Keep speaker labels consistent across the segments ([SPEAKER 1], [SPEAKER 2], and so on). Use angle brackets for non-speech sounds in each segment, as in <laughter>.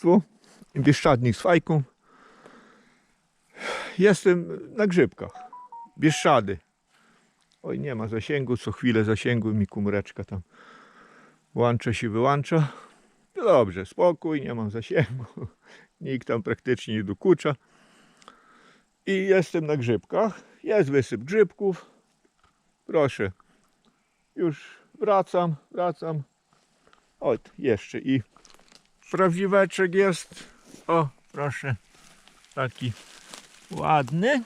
[SPEAKER 1] Tu Bieszczadnik z fajką. Jestem na grzybkach. Bieszczady. Oj, nie ma zasięgu, co chwilę zasięgu mi kumreczka tam włącza się, wyłącza. No dobrze, spokój, nie mam zasięgu. <laughs> Nikt tam praktycznie nie dokucza. I jestem na grzybkach. Jest wysyp grzybków. Proszę. Już wracam, wracam. O, jeszcze i prawdziweczek jest. O, proszę. Taki ładny.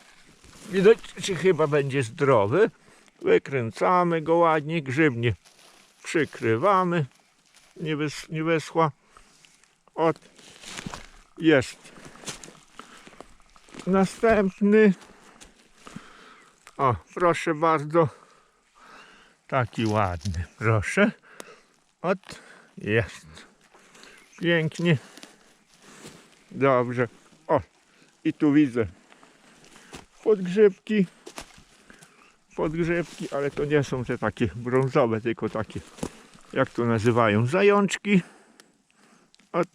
[SPEAKER 1] Widać, czy chyba będzie zdrowy. Wykręcamy go ładnie, grzybnie przykrywamy. Nie, wys, nie wyschła. Ot, jest. Następny. O, proszę bardzo. Taki ładny, proszę. Ot, jest. Pięknie. Dobrze. O, i tu widzę podgrzebki. Podgrzebki, ale to nie są te takie brązowe, tylko takie, jak to nazywają, zajączki. Ot.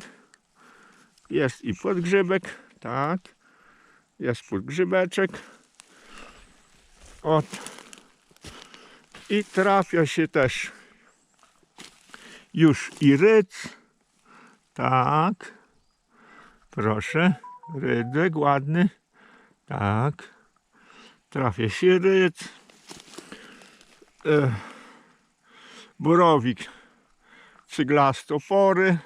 [SPEAKER 1] Jest i podgrzebek, tak. Jest podgrzebeczek. Ot. I trafia się też już i ryc. Tak. Proszę. Rydek ładny. Tak. Trafia się ryc. E, borowik cyglastopory.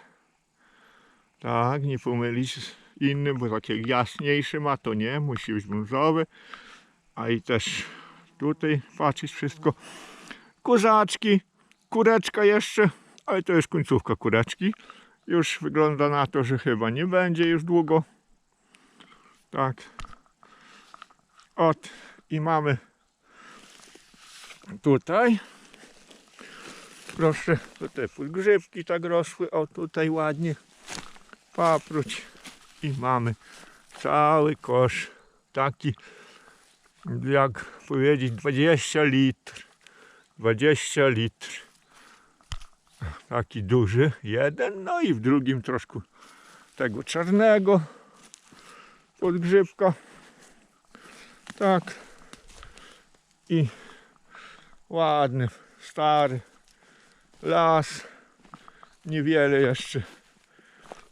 [SPEAKER 1] Tak, nie pomylić z innym, bo takie jaśniejsze ma, to nie, musi być brązowy. A i też tutaj patrzeć wszystko. Kurzaczki, kureczka jeszcze, ale to jest końcówka kureczki. Już wygląda na to, że chyba nie będzie już długo. Tak. Ot i mamy tutaj. Proszę, tutaj podgrzybki tak rosły. O tutaj ładnie. Papróć. I mamy cały kosz. Taki, jak powiedzieć, 20 litr. 20 litr. Taki duży, jeden, no i w drugim troszkę tego czarnego podgrzybka. Tak. I ładny, stary las. Niewiele jeszcze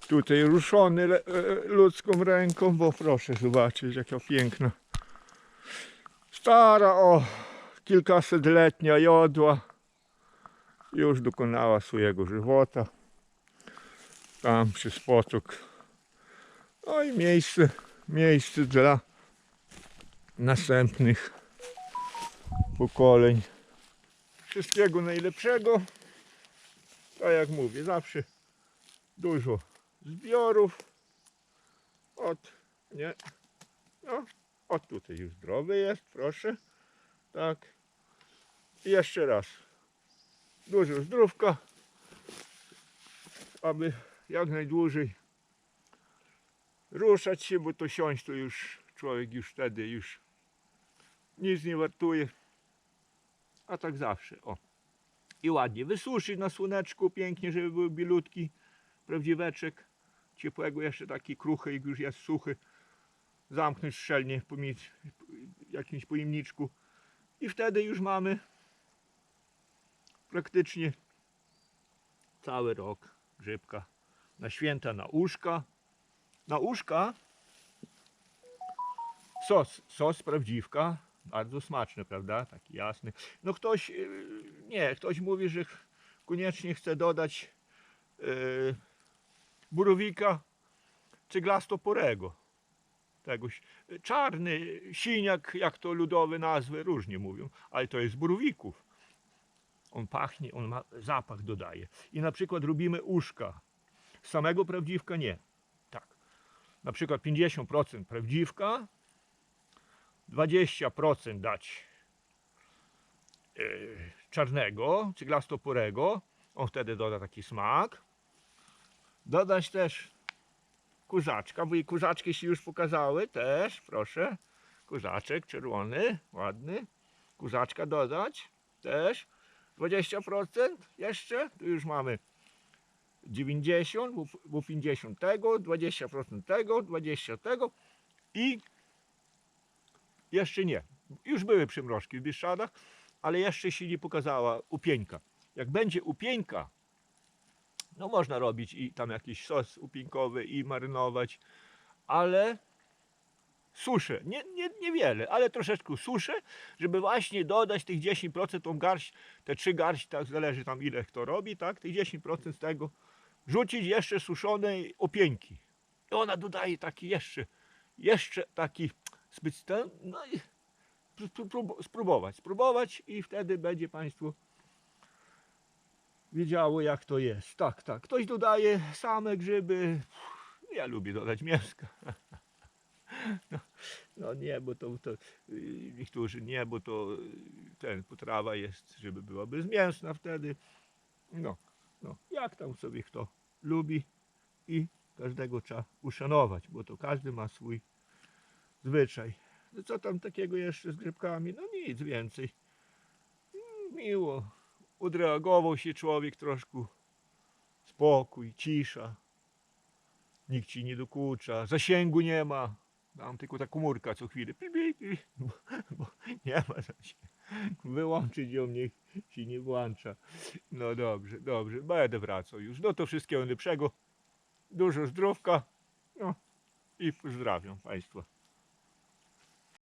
[SPEAKER 1] tutaj ruszony e, ludzką ręką, bo proszę zobaczyć jaka piękna. Stara o kilkasetletnia jodła już dokonała swojego żywota. Tam przy spotok. No i miejsce, miejsce dla następnych pokoleń. Wszystkiego najlepszego. Tak jak mówię, zawsze dużo zbiorów. Od, nie, no, od tutaj już zdrowy jest, proszę. Tak. I jeszcze raz. Dużo zdrówka, aby jak najdłużej ruszać się, bo to siąść to już człowiek już wtedy już nic nie wartuje. A tak zawsze, o. I ładnie wysuszyć na słoneczku, pięknie, żeby był bielutki, prawdziweczek. Ciepłego jeszcze taki kruchy, jak już jest suchy. Zamknąć szczelnie mi- jakimś pojemniczku. I wtedy już mamy praktycznie cały rok grzybka. Na święta, na uszka. Na uszka sos, sos prawdziwka, bardzo smaczny, prawda? Taki jasny. No ktoś, yy, nie, ktoś mówi, że koniecznie chce dodać yy, burowika cyglastoporego. Tegoś. Czarny, siniak, jak to ludowe nazwy, różnie mówią, ale to jest z borowików. On pachnie, on ma zapach dodaje. I na przykład robimy uszka. Samego prawdziwka nie. Tak. Na przykład 50% prawdziwka, 20% dać e, czarnego, cyglastoporego. On wtedy doda taki smak. Dodać też kurzaczka, bo i kurzaczki się już pokazały też, proszę. Kurzaczek czerwony, ładny. Kurzaczka dodać też. 20% jeszcze, tu już mamy 90, bo- bo 50 tego, 20% tego, 20 tego i jeszcze nie. Już były przymrożki w Bieszczadach, ale jeszcze się nie pokazała upieńka. Jak będzie upieńka, no można robić i tam jakiś sos upieńkowy i marynować, ale suszę, nie, nie, niewiele, ale troszeczkę suszę, żeby właśnie dodać tych 10%, tą garść, te trzy garści, tak zależy tam ile kto robi, tak, tych 10% z tego, rzucić jeszcze suszonej opieńki. I ona dodaje taki jeszcze, jeszcze taki specjalny, no i spró- spró- spróbować, spróbować i wtedy będzie Państwo wiedziało jak to jest. Tak, tak. Ktoś dodaje same grzyby. Ja lubię dodać mięska. <laughs> No, no nie, bo to, to yy, niektórzy nie, bo to yy, ten potrawa jest, żeby była bezmięsna wtedy. No, no, jak tam sobie kto lubi i każdego trzeba uszanować, bo to każdy ma swój zwyczaj. No co tam takiego jeszcze z grzybkami? No nic więcej. Mm, Miło. Odreagował się człowiek troszkę. Spokój, cisza. Nikt ci nie dokucza. Zasięgu nie ma. Tam tylko ta komórka co chwilę. Bo, bo nie ma zasięgu. Wyłączyć ją niech się nie włącza. No dobrze, dobrze. Będę wracał już. No to wszystkiego najlepszego. Dużo zdrówka. No i pozdrawiam Państwa.